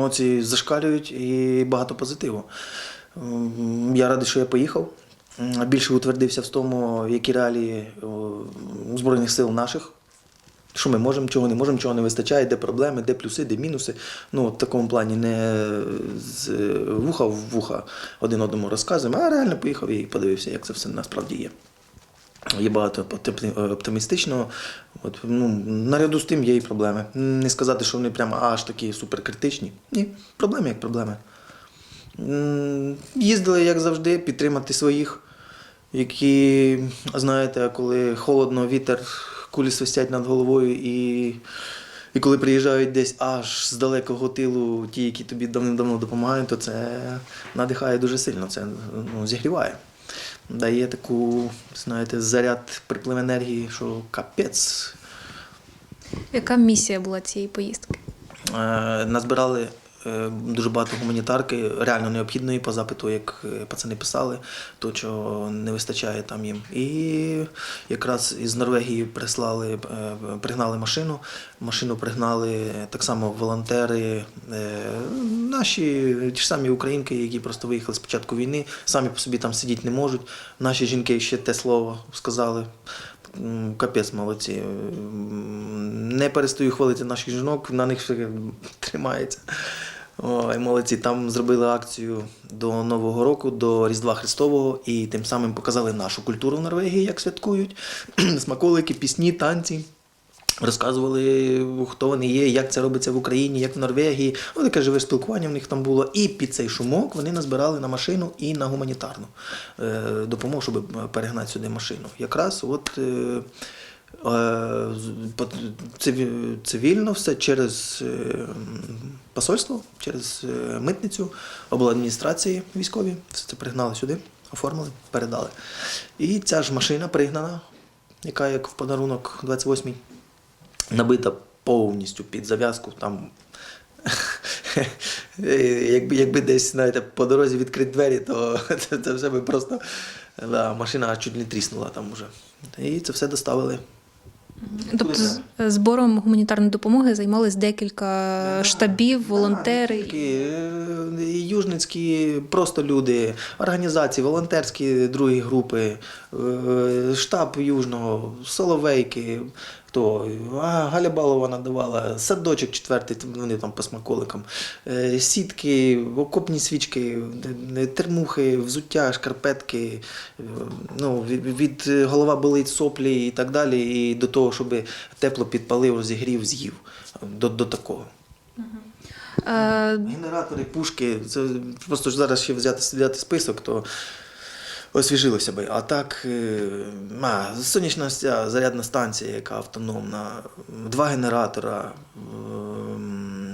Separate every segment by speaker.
Speaker 1: емоції зашкалюють і багато позитиву. Я радий, що я поїхав. Більше утвердився в тому, які реалії Збройних сил наших. Що ми можемо, чого не можемо, чого не вистачає, де проблеми, де плюси, де мінуси. Ну, в такому плані не з вуха в вуха один одному розказуємо, а реально поїхав і подивився, як це все насправді є. Є багато оптимі- оптимістичного. От, ну, наряду з тим є і проблеми. Не сказати, що вони прямо аж такі суперкритичні. Ні, проблеми як проблеми. Їздили, як завжди, підтримати своїх, які, знаєте, коли холодно, вітер, кулі свистять над головою, і, і коли приїжджають десь аж з далекого тилу, ті, які тобі давним-давно допомагають, то це надихає дуже сильно, це ну, зігріває. Дає таку, знаєте, заряд приплив енергії, що капець.
Speaker 2: Яка місія була цієї поїздки?
Speaker 1: Е, Назбирали дуже багато гуманітарки, реально необхідної по запиту, як е, пацани писали, то чого не вистачає там їм. І якраз із Норвегії прислали, е, пригнали машину. Машину пригнали так само волонтери, е, наші ті ж самі українки, які просто виїхали з початку війни, самі по собі там сидіти не можуть. Наші жінки ще те слово сказали. Капець молодці. Не перестаю хвалити наших жінок, на них все тримається. Ой, молодці. Там зробили акцію до Нового року, до Різдва Христового, і тим самим показали нашу культуру в Норвегії, як святкують. Смаколики, пісні, танці. Розказували, хто вони є, як це робиться в Україні, як в Норвегії. Ну, таке живе спілкування в них там було. І під цей шумок вони назбирали на машину і на гуманітарну е, допомогу, щоб перегнати сюди машину. Якраз от е, цивільно все через е, посольство, через е, митницю, обладміністрації військові. Все це пригнали сюди, оформили, передали. І ця ж машина пригнана, яка як в подарунок 28-й набита повністю під зав'язку. Там, якби, якби десь знаєте, по дорозі відкрити двері, то це, це вже би просто да, машина чуть не тріснула там уже. І це все доставили.
Speaker 2: Тобто збором гуманітарної допомоги займались декілька штабів, волонтери.
Speaker 1: Такі, е, южницькі просто люди, організації, волонтерські другі групи, е, штаб Южного, Соловейки, хто, а, Галя Балова надавала, садочок четвертий, вони там по смаколикам, е, сітки, окопні свічки, е, термухи, взуття, шкарпетки, е, ну, від, голова болить соплі і так далі, і до того, щоб тепло підпалив, розігрів, з'їв. До, до такого. Генератори, пушки, це просто ж зараз ще взяти, взяти список, то освіжилося би. А так, е, а, сонячна зарядна станція, яка автономна, два генератора,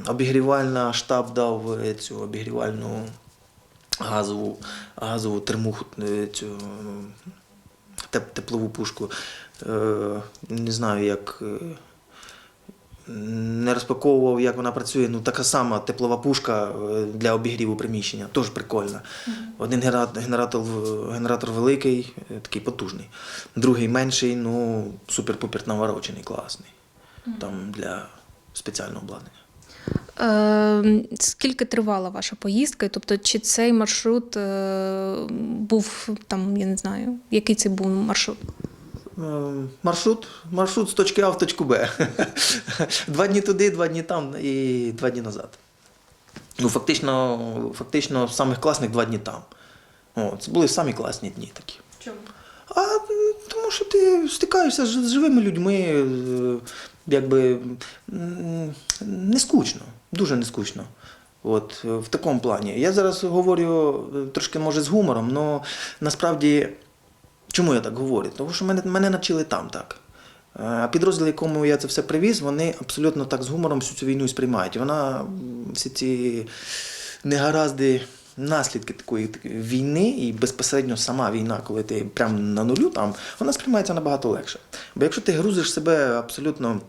Speaker 1: обігрівальна штаб дав е, цю обігрівальну газову, газову термуху, е, цю теплову пушку. Не знаю, як. Не розпаковував, як вона працює. Ну, така сама теплова пушка е, для обігріву приміщення, теж прикольна. Один генератор, генератор, великий, е, такий потужний. Другий менший, ну, супер-пупер наворочений, класний. Там для спеціального обладнання.
Speaker 2: е, скільки тривала ваша поїздка? Тобто, чи цей маршрут е, був там, я не знаю, який це був маршрут?
Speaker 1: Маршрут, маршрут з точки А в точку Б. два дні туди, два дні там і два дні назад. Ну, фактично, фактично, самих класних два дні там. О, це були самі класні дні такі.
Speaker 2: Чому?
Speaker 1: А тому що ти стикаєшся з живими людьми, е, якби не скучно, дуже не скучно. От, в такому плані. Я зараз говорю е, трошки, може, з гумором, але насправді, чому я так говорю? Тому що мене, мене навчили там так. Е, А підрозділ, якому я це все привіз, вони абсолютно так з гумором всю цю війну сприймають. Вона всі ці негаразди, наслідки такої війни і безпосередньо сама війна, коли ти прямо на нулю там, вона сприймається набагато легше. Бо якщо ти грузиш себе абсолютно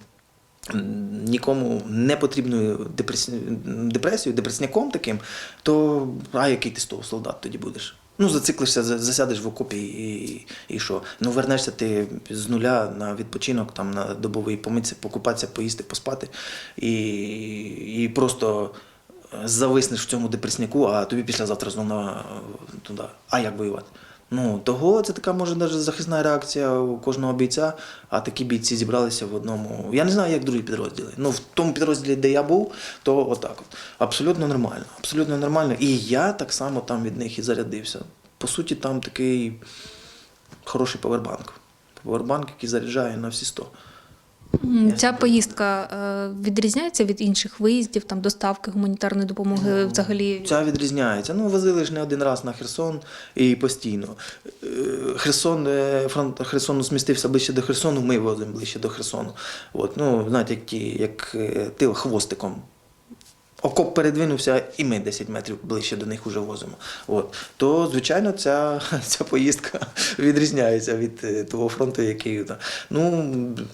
Speaker 1: нікому не потрібною депресією, депресняком таким, то а який ти з того солдат тоді будеш? Ну, зациклишся, засядеш в окопі і, і що? Ну, вернешся ти з нуля на відпочинок, там на добовий помитися, покупатися, поїсти, поспати. І, і просто зависнеш в цьому депресняку, а тобі післязавтра знову туди. А як воювати? Ну, того це така може навіть захисна реакція у кожного бійця, а такі бійці зібралися в одному. Я не знаю, як другі підрозділи. Ну, в тому підрозділі, де я був, то отак от. Абсолютно нормально. Абсолютно нормально. І я так само там від них і зарядився. По суті, там такий хороший павербанк. Павербанк, який заряджає на всі 100.
Speaker 2: Ця поїздка е, відрізняється від інших виїздів, там доставки гуманітарної допомоги взагалі.
Speaker 1: Ця відрізняється. Ну, возили ж не один раз на Херсон і постійно. Е, Херсон, е, фронт Херсону змістився ближче до Херсону, ми возимо ближче до Херсону. От, ну, знаєте, як, ті, як тил хвостиком. Окоп передвинувся, і ми 10 метрів ближче до них вже возимо. От. То, звичайно, ця, ця поїздка відрізняється від е, того фронту, який. Ну,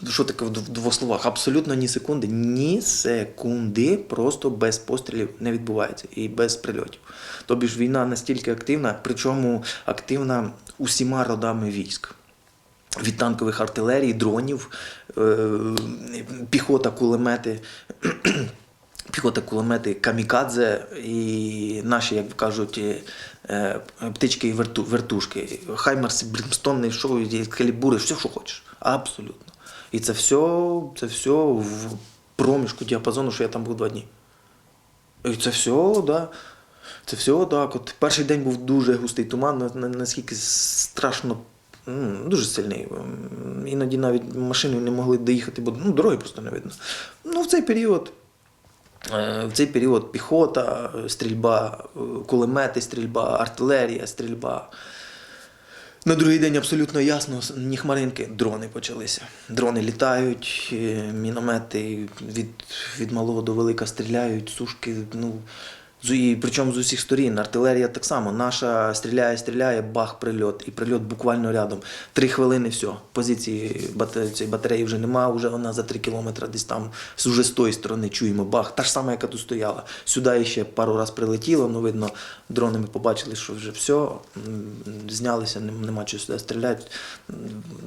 Speaker 1: що таке в двох словах? Абсолютно ні секунди. Ні секунди просто без пострілів не відбувається і без прильотів. Тобі ж війна настільки активна, причому активна усіма родами військ від танкових артилерій, дронів, е, піхота, кулемети. Піхота, кулемети, камікадзе і наші, як кажуть, е, птички і верту, вертушки. Хаймарси, Брімстонний, шоу, калібури, все, що хочеш. Абсолютно. І це все, це все в проміжку діапазону, що я там був два дні. І це все, да. Це все так. От перший день був дуже густий туман, на- на- наскільки страшно, дуже сильний. Іноді навіть машини не могли доїхати, бо ну, дороги просто не видно. Ну, в цей період. Е, В цей період піхота, е, стрільба, е, кулемети, стрільба, артилерія, стрільба. На другий день абсолютно ясно, ні хмаринки, дрони почалися. Дрони літають, міномети від, від малого до велика стріляють, сушки. Ну, і причому з усіх сторін. Артилерія так само. Наша стріляє, стріляє, бах, прильот. І прильот буквально рядом. Три хвилини, все. Позиції цієї батареї вже нема, вже вона за три кілометри десь там уже з тої сторони чуємо бах. Та ж сама, яка тут стояла. Сюди ще пару разів прилетіло, ну видно, дрони ми побачили, що вже все, знялися, нема чого сюди стріляти.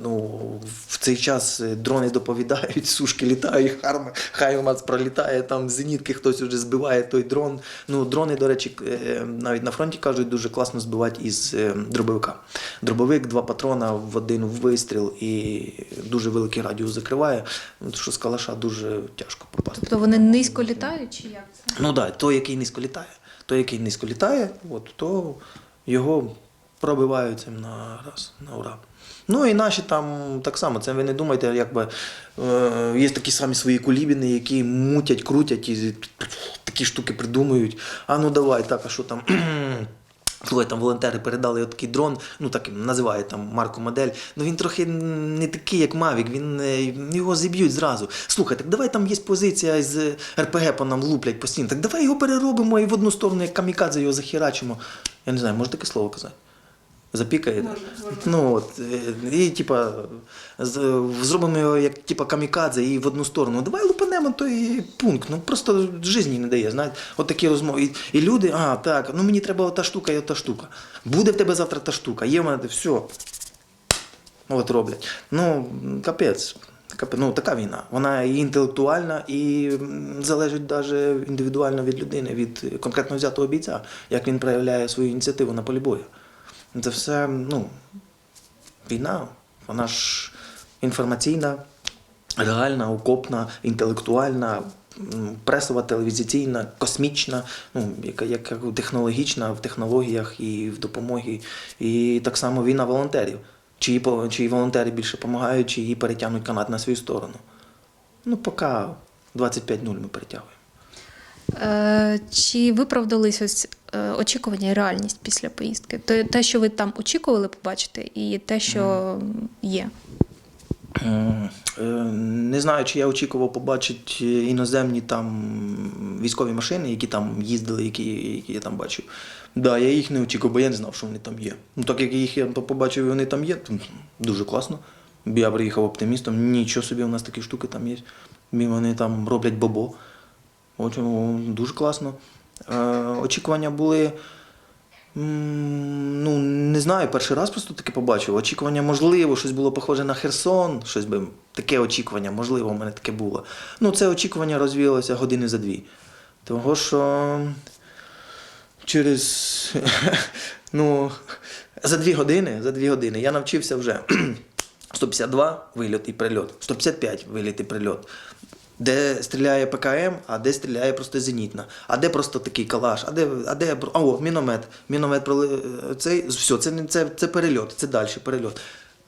Speaker 1: Ну, в цей час е, дрони доповідають, сушки літають, харм, хаймац пролітає, там зенітки хтось вже збиває той дрон. Ну, дрони, до речі, е, навіть на фронті кажуть, дуже класно збивати із е, дробовика. Дробовик, два патрона в один вистріл і дуже великий радіус закриває. Що з калаша дуже тяжко попасти.
Speaker 2: Тобто вони низько літають чи як це?
Speaker 1: Ну так, да, той, який низько літає, той, який низько літає, от, то його пробивають цим на раз, на ура. Ну і наші там так само, це ви не думайте, якби е, є такі самі свої кулібіни, які мутять, крутять і такі штуки придумують. А ну давай, так, а що там? Слухай, там волонтери передали такий дрон, ну так називають там марку модель. Ну він трохи не такий, як Мавік, він е, його зіб'ють зразу. Слухай, так давай там є позиція з РПГ по нам луплять постійно. Так давай його переробимо і в одну сторону, як камікадзе його захерачимо. Я не знаю, може таке слово казати? Запікає? Ну от, е, і типа зробимо його як типа камікадзе і в одну сторону. Давай лупанемо той пункт. Ну просто житті не дає. Знаєте, от такі розмови. І, і люди, а так, ну мені треба ота штука і ота штука. Буде в тебе завтра та штука, є в мене все. От роблять. Ну, капець. Капець. Ну, така війна. Вона і інтелектуальна, і залежить навіть індивідуально від людини, від конкретно взятого бійця, як він проявляє свою ініціативу на полі бою. Це все, ну, війна, вона ж інформаційна, реальна, окопна, інтелектуальна, пресова, телевізійна, космічна, ну, яка, яка технологічна в технологіях і в допомогі. І так само війна волонтерів. Чиї, чиї волонтери більше допомагають, чи її перетягнуть канат на свою сторону. Ну, поки 25-0 ми перетягуємо.
Speaker 2: Е, чи виправдались ось е, очікування і реальність після поїздки? Те, те, що ви там очікували побачити, і те, що є.
Speaker 1: Е, Не знаю, чи я очікував побачити іноземні там військові машини, які там їздили, які, які я там бачив. Да, я їх не очікував, бо я не знав, що вони там є. Ну, так як їх я побачив, і вони там є, то дуже класно. Я приїхав оптимістом, нічого собі, у нас такі штуки там є. Вони там роблять бобо. От, дуже класно. Е, очікування були. Ну, не знаю, перший раз просто таке побачив. Очікування, можливо, щось було похоже на Херсон, щось би таке очікування, можливо, у мене таке було. Ну, це очікування розвіялося години за дві. Того, що через ну, за дві години, за дві години я навчився вже 152 вильот і прильот, 155 виліт і прильот. Де стріляє ПКМ, а де стріляє просто зенітна, а де просто такий калаш, а де, а де о, міномет. Міномет проли... цей, все, це, це, це перельот, це далі перельот.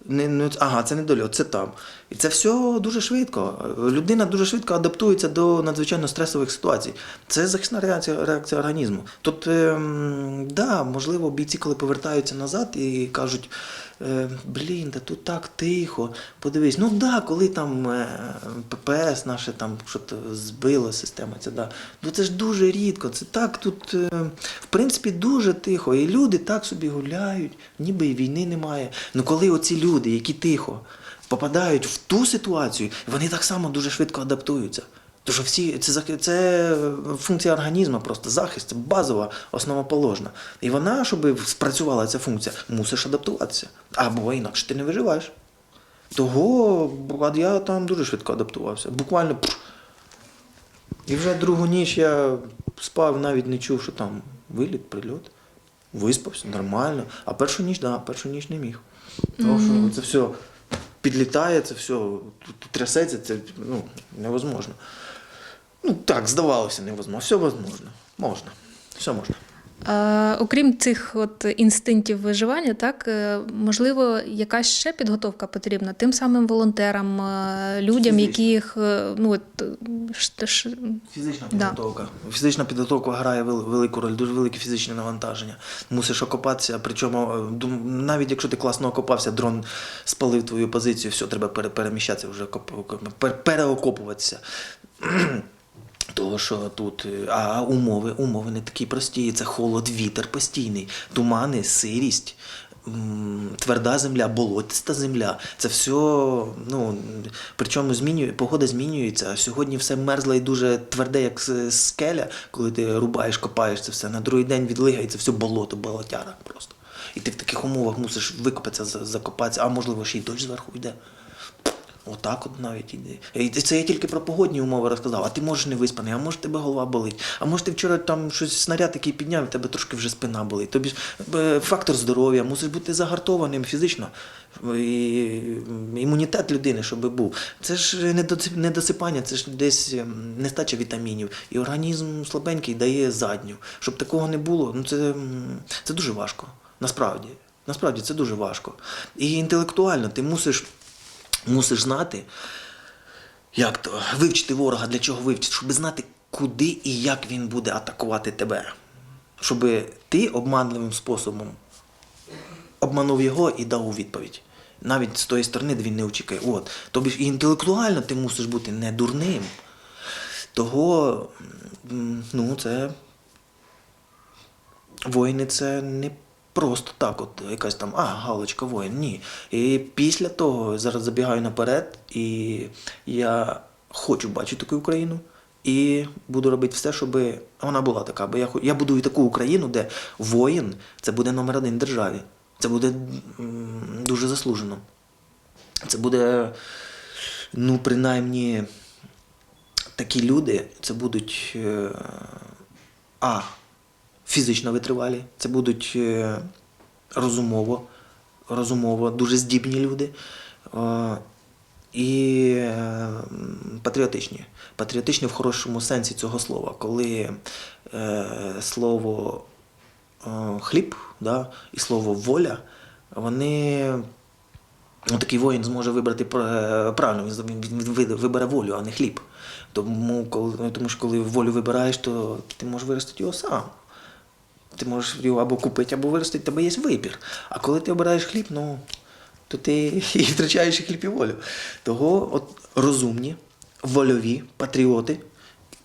Speaker 1: Не, не, ага, це не дольот, це там. І це все дуже швидко. Людина дуже швидко адаптується до надзвичайно стресових ситуацій. Це захисна реакція, реакція організму. Тут, ем, да, можливо, бійці, коли повертаються назад і кажуть: е, блін, та тут так тихо, подивись. Ну да, коли там е, ППС наше там щось збило система, це да. Ну це ж дуже рідко. Це так тут, е, в принципі, дуже тихо. І люди так собі гуляють, ніби і війни немає. Ну коли оці люди, які тихо, попадають в ту ситуацію, вони так само дуже швидко адаптуються. Тому що всі це, це функція організму, просто захист, це базова, основоположна. І вона, щоб спрацювала ця функція, мусиш адаптуватися. Або інакше ти не виживаєш. Того я там дуже швидко адаптувався. Буквально. І вже другу ніч я спав, навіть не чув, що там виліт, прильот. Виспався нормально. А першу ніч, да, першу ніч не міг. Тому що це все підлітає, це все трясеться, це ну, невозможно. Ну так, здавалося, невозможно. Все возможно. Можна. Все можна.
Speaker 2: Е, окрім цих от інстинктів виживання, так е, можливо, якась ще підготовка потрібна тим самим волонтерам, е, людям,
Speaker 1: Фізична.
Speaker 2: яких е, ну от ш- ш-
Speaker 1: Фізична
Speaker 2: Да.
Speaker 1: підготовка. Фізична підготовка грає велику роль, дуже велике фізичне навантаження. Мусиш окопатися, причому навіть якщо ти класно окопався, дрон спалив твою позицію, все, треба пере- переміщатися вже, окоп- переокопуватися. Того, що тут, е, а умови, умови не такі прості. Це холод, вітер постійний, тумани, сирість, тверда земля, болотиста земля. Це все, ну, причому змінює, погода змінюється. Сьогодні все мерзло і дуже тверде, як скеля, коли ти рубаєш, копаєш це все. На другий день відлигає, це все болото, болотяра просто. І ти в таких умовах мусиш викопатися, закопатися, а можливо ще й дощ зверху йде. Отак от навіть іде. Це я тільки про погодні умови розказав. А ти можеш не виспаний, а може тебе голова болить. А може ти вчора там щось снаряд такий підняв, і тебе трошки вже спина болить. Тобі ж е, фактор здоров'я, мусиш бути загартованим фізично. І імунітет людини, щоб був. Це ж недосипання, це ж десь ем, нестача вітамінів. І організм слабенький дає задню. Щоб такого не було, ну це, це дуже важко. Насправді. Насправді це дуже важко. І інтелектуально ти мусиш мусиш знати, як то вивчити ворога, для чого вивчити, щоб знати, куди і як він буде атакувати тебе. Щоб ти обманливим способом обманув його і дав у відповідь. Навіть з тої сторони, де він не очікує. От. Тобі і інтелектуально ти мусиш бути не дурним. Того, ну, це Воїни це не просто так, от якась там, а, галочка воїн. Ні. І після того зараз забігаю наперед, і я хочу бачити таку Україну. І буду робити все, щоб вона була така. Бо я, я будую таку Україну, де воїн це буде номер один в державі. Це буде дуже заслужено. Це буде, ну, принаймні, такі люди, це будуть е, А. Фізично витривалі, це будуть е, розумово, розумово, дуже здібні люди. Е, і патріотичні. Патріотичні в хорошому сенсі цього слова, коли е, слово хліб да, і слово воля, вони Ну, такий воїн зможе вибрати правильно, він, він, він ви- вибере волю, а не хліб. Тому, коли, тому що коли волю вибираєш, то ти можеш виростити його сам. Ти можеш його або купити, або виростити, тебе є вибір. А коли ти обираєш хліб, ну, то ти і втрачаєш і хліб і волю. Того от розумні, вольові, патріоти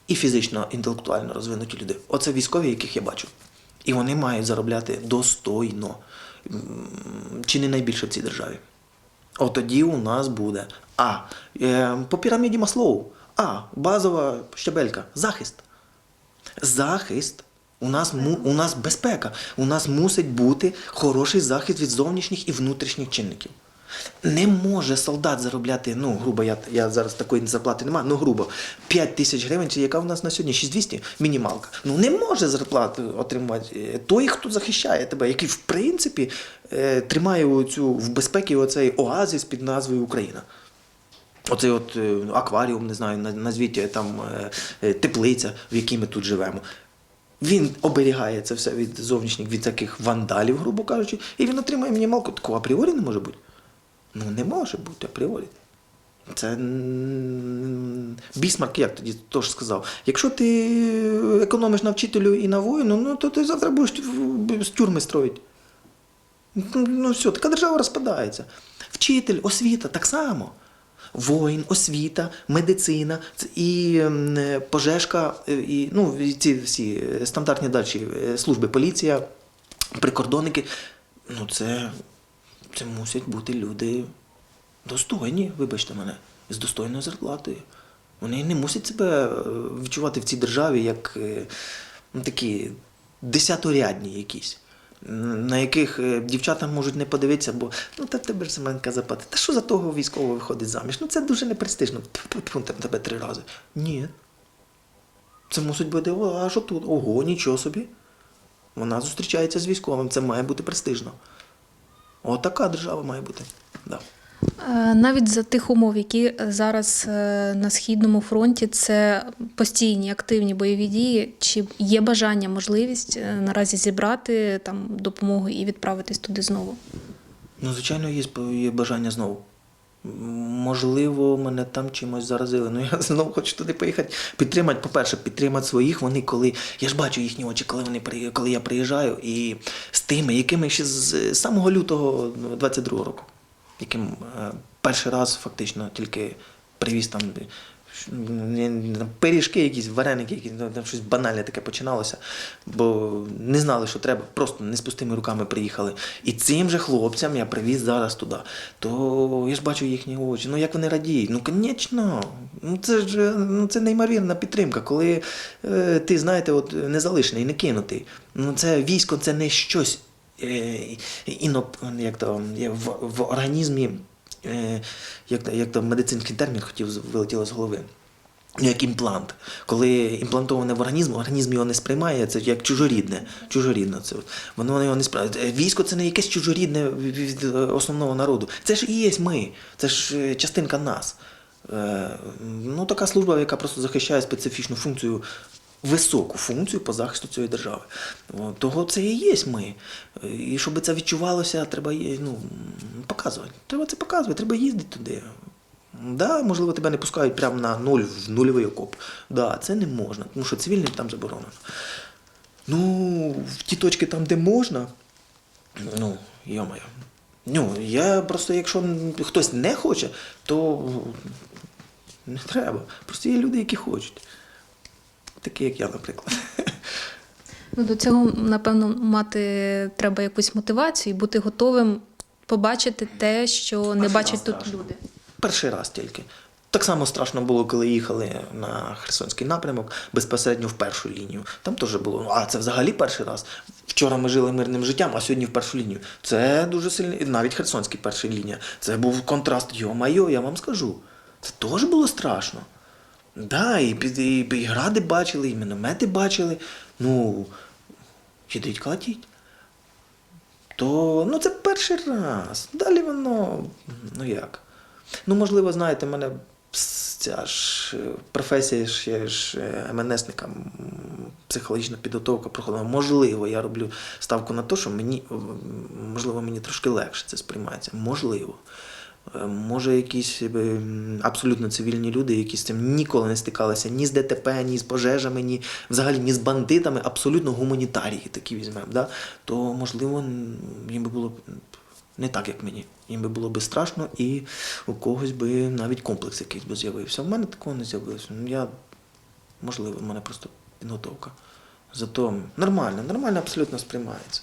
Speaker 1: і фізично, інтелектуально розвинуті люди. Оце військові, яких я бачу. І вони мають заробляти достойно. Чи не найбільше в цій державі. От тоді у нас буде А. Е, по піраміді Маслоу. А. Базова щабелька. Захист. Захист. У нас, у нас безпека. У нас мусить бути хороший захист від зовнішніх і внутрішніх чинників. Не може солдат заробляти, ну, грубо, я, я зараз такої зарплати немає, ну грубо, 5 тисяч гривень, чи яка в нас на сьогодні 6200 мінімалка. Ну не може зарплату отримати е, той, хто захищає тебе, який в принципі е, тримає цю в безпеці оцей оазис під назвою Україна. Оцей от е, акваріум, не знаю, назвіть там теплиця, в якій ми тут живемо. Він оберігає це все від зовнішніх, від таких вандалів, грубо кажучи, і він отримує мінімалку. Такого апріорі не може бути. Ну не може бути апріорі. Це Бісмарк як тоді теж сказав. Якщо ти економиш на вчителю і на воїну, ну то ти завтра будеш з тюрми строїти. Ну, ну все, така держава розпадається. Вчитель, освіта так само. Воїн, освіта, медицина і пожежка, е, і ну, ці всі е, стандартні далі е, служби, поліція, прикордонники. Ну, це, це мусять бути люди достойні, вибачте мене, з достойною зарплатою. Вони не мусять себе відчувати в цій державі як такі десяторядні якісь. На яких е, дівчата можуть не подивитися, бо ну та тебе ж Семенка запати. Та що за того військового виходить заміж? Ну це дуже непрестижно. Там тебе три рази. Ні. Це мусить бути, о, а що тут? Ого, нічого собі. Вона зустрічається з військовим, це має бути престижно. Отака держава має бути. Да.
Speaker 2: Е, Навіть за тих умов, які зараз е, на східному фронті, це постійні активні бойові дії. Чи є бажання, можливість е, наразі зібрати там допомогу і відправитись туди знову?
Speaker 1: Ну, звичайно, є, є бажання знову. Можливо, мене там чимось заразили. Ну я знову хочу туди поїхати. Підтримати, по-перше, підтримати своїх. Вони коли. Я ж бачу їхні очі, коли вони коли я приїжджаю, і з тими, якими ще з самого лютого 22-го року, яким е, перший раз фактично тільки привіз там. Пиріжки, якісь вареники, якісь ну, там щось банальне таке починалося, бо не знали, що треба, просто не з пустими руками приїхали. І цим же хлопцям я привіз зараз туди. То я ж бачу їхні очі. Ну як вони радіють? Ну, звісно, ну це ж ну, це неймовірна підтримка, коли е, ти, знаєте, от не залишений, не кинутий. Ну це військо, це не щось е, іно, як то, в, в організмі, е, як, як то медицинський термін хотів вилетіло з голови. Як імплант. Коли імплантоване в організм, організм його не сприймає, це як чужорідне. Чужорідне це. Воно його не сприймає. Е, Військо це не якесь чужорідне від е, основного народу. Це ж і є ми. Це ж е, частинка нас. Е, Ну, така служба, яка просто захищає специфічну функцію, високу функцію по захисту цієї держави. Того це і є ми. Е, І щоб це відчувалося, треба ну, показувати. Треба це показувати, треба їздити туди. Да, можливо, тебе не пускають прямо на нуль в нульовий окоп. Да, це не можна, тому що цивільним там заборонено. Ну, в ті точки там, де можна, ну, йомаю. Ну, я просто, якщо хтось не хоче, то не треба. Просто є люди, які хочуть. Такі, як я, наприклад.
Speaker 2: Ну, до цього, напевно, мати треба якусь мотивацію і бути готовим побачити те, що не бачать тут
Speaker 1: страшно.
Speaker 2: люди.
Speaker 1: Перший раз тільки. Так само страшно було, коли їхали на Херсонський напрямок безпосередньо в першу лінію. Там теж було. Ну, а це взагалі перший раз. Вчора ми жили мирним життям, а сьогодні в першу лінію. Це дуже сильний, і навіть Херсонський перша лінія. Це був контраст. Йо-майо, я вам скажу. Це теж було страшно. Да, і, і, і гради бачили, і міномети бачили. Ну, ідіть кладіть. То ну це перший раз. Далі воно, ну як? Ну, можливо, знаєте, мене ця ж е, професія я ж е, МНСника, психологічна підготовка проходила. Можливо, я роблю ставку на те, що мені, можливо, мені трошки легше це сприймається. Можливо. Е, Може, якісь е, абсолютно цивільні люди, які з цим ніколи не стикалися ні з ДТП, ні з пожежами, ні взагалі ні з бандитами, абсолютно гуманітарії такі візьмемо, да? то можливо їм би було не так, як мені. Їм би було би страшно, і у когось би навіть комплекс якийсь би з'явився. У мене такого не з'явилося. Ну, Я, можливо, в мене просто підготовка. Зато нормально, нормально абсолютно сприймається.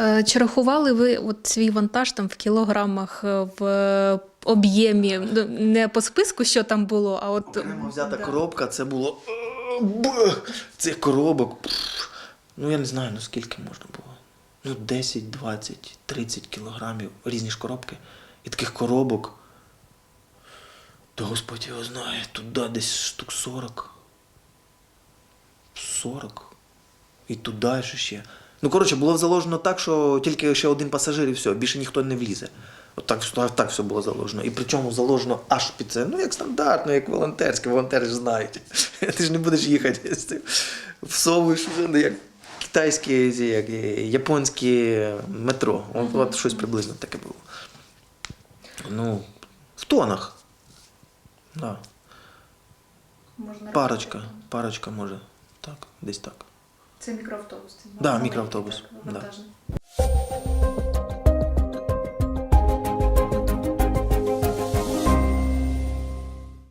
Speaker 2: Е, Чи рахували ви от свій вантаж там в кілограмах, е, в е, об'ємі? Ну, Не по списку, що там було, а от
Speaker 1: Окремо взята
Speaker 2: Да.
Speaker 1: коробка, це було цих коробок. Ну я не знаю, ну скільки можна було. ну, 10, 20, 30 кілограмів, різні ж коробки. І таких коробок, то Господь його знає, туди десь штук 40. 40. І туди що ще. Ну, коротше, було заложено так, що тільки ще один пасажир і все, більше ніхто не влізе. От так, так, так все було заложено. І причому заложено аж під це. Ну, як стандартно, як волонтерське, волонтери ж знають. Ти ж не будеш їхати з цим. Всовуєш вже ну, як китайські, ці, як, е, японські метро. От, от щось приблизно таке було. Ну, в тонах. Да.
Speaker 2: Можна
Speaker 1: Парочка, парочка може. Так, десь так.
Speaker 2: Це мікроавтобус.
Speaker 1: Да, мікроавтобус, да.
Speaker 2: вантажний.